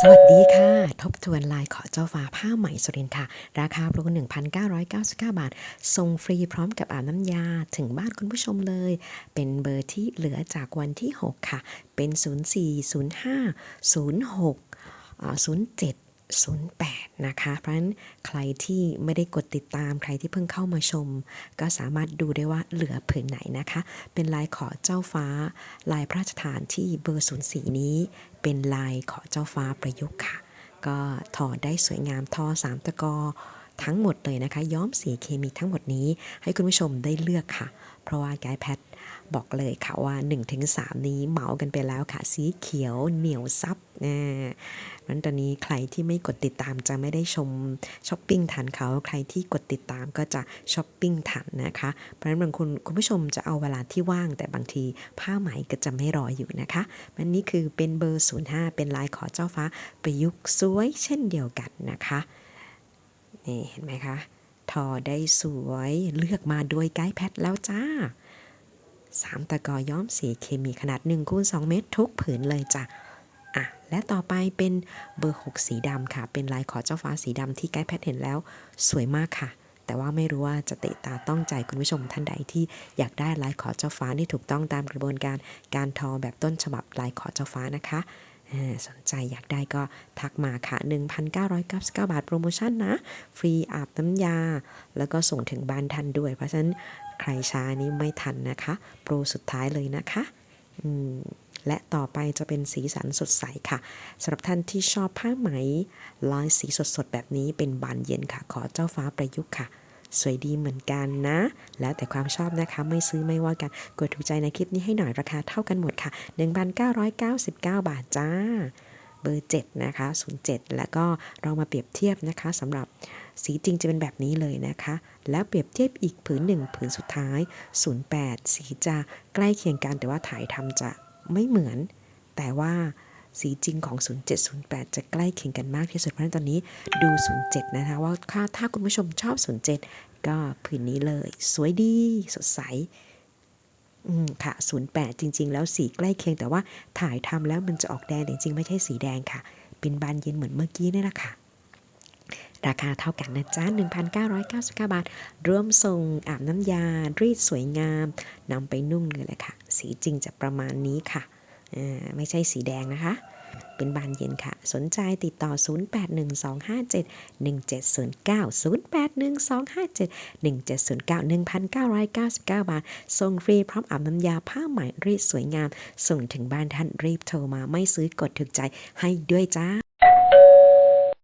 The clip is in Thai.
สวัสดีค่ะ ทบทวนลายขอเจ้าฟ้าผ้าไหมสุรินทร์ค่ะ ราคาโปร1,999 บาท ส่งฟรีพร้อมกับอาบน้ำยาถึงบ้านคุณผู้ชมเลย เป็นเบอร์ที่เหลือจากวันที่ 6 ค่ะ เป็น 0405 06อ่า07 08 นะคะ เพราะฉะนั้นใครที่ไม่ได้กดติดตามใครที่เพิ่งเข้ามาชม ก็สามารถดูได้ว่าเหลือผืนไหนนะคะ เป็นลายขอเจ้าฟ้า ลายพระราชทานที่เบอร์ 04 นี้ เป็นลายขอเจ้าฟ้าประยุกต์ค่ะ ก็ทอได้สวยงามทอสามตะกอทั้งหมดเลยนะคะ ย้อมสีเคมีทั้งหมดนี้ให้คุณผู้ชมได้เลือกค่ะ เพราะว่าไกด์แพท บอกเลยค่ะว่า 1-3 นี้เหมากันไปแล้วค่ะ สีเขียวเหนียวซับนะนั้นตอนนี้ใครที่ไม่กดติดตามจะไม่ได้ชมช้อปปิ้งทันเขาใครที่กดติดตามก็จะช้อปปิ้งทันนะคะ เพราะฉะนั้นบางคนคุณผู้ชมจะเอาเวลาที่ว่าง แต่บางทีผ้าไหมก็จะไม่รออยู่นะคะมันนี้คือเป็นเบอร์ 05 เป็นลายขอเจ้าฟ้าประยุกต์สวยเช่นเดียวกันนะคะนี่เห็นไหมคะ ทอได้สวยเลือกมาโดยไกด์แพทแล้วจ้า สามตะกอย้อมสีเคมีขนาด1คูณ2เมตรทุกผืนเลยจ้ะอะและต่อไปเป็นเบอร์ 6 สีดำค่ะ เป็นลายขอเจ้าฟ้าสีดำที่ไกด์แพทเห็นแล้วสวยมากค่ะ แต่ว่าไม่รู้ว่าจะเตะตาต้องใจคุณผู้ชมท่านใดที่อยากได้ลายขอเจ้าฟ้าที่ถูกต้องตามกระบวนการการทอแบบต้นฉบับลายขอเจ้าฟ้านะคะ สนใจอยากได้ก็ทักมาค่ะ 1,999 บาทโปรโมชั่นนะ ฟรีอาบน้ำยา แล้วก็ส่งถึงบ้านทันด้วย เพราะฉะนั้นใครช้านี้ไม่ทันนะคะ โปรสุดท้ายเลยนะคะและต่อไปจะเป็นสีสันสดใสค่ะสำหรับท่านที่ชอบผ้าไหม ลายสีสดๆแบบนี้เป็นบานเย็นค่ะ ขอเจ้าฟ้าประยุกต์ค่ะ สวยดีเหมือนกันนะ แล้วแต่ความชอบนะคะไม่ซื้อไม่ว่ากัน กดถูกใจในคลิปนี้ให้หน่อยราคาเท่ากันหมดค่ะ 1,999 บาทจ้า เบอร์ 7 นะคะ 07 แล้วก็เรามาเปรียบเทียบนะคะสำหรับสีจริงจะเป็นแบบนี้เลยนะคะ แล้วเปรียบเทียบอีกผืนหนึ่งผืนสุดท้าย 08 สีจะใกล้เคียงกันแต่ว่าถ่ายทำจะไม่เหมือน แต่ว่า สีจริงของ 0708 จะใกล้เคียงกันมากที่สุดเพราะฉะนั้นตอนนี้ดู 07 นะคะ ว่าถ้าถ้าคุณผู้ชมชอบ 07 ก็ผืนนี้เลย สวยดี สดใสอืมค่ะ 08 จริง ๆ แล้วสีใกล้เคียงแต่ว่าถ่ายทำแล้วมันจะออกแดงแต่จริงๆ ไม่ใช่สีแดงค่ะ เป็นบานเย็นเหมือนเมื่อกี้นี่แหละค่ะราคาเท่ากันนะจ๊ะ 1,999 บาทรวมส่งอาบน้ำยา รีดสวยงามนำไปนุ่งเลยแหละค่ะ สีจริงจะประมาณนี้ค่ะ ไม่ใช่สีแดงนะคะ เป็นบานเย็นค่ะ สนใจติดต่อ 0812571709 0812571709 1,999 บาท ส่งฟรีพร้อมอาบน้ำยาผ้าไหมรีดสวยงาม ส่งถึงบ้านท่านรีบโทรมาไม่ซื้อกดถึกใจให้ด้วยจ้า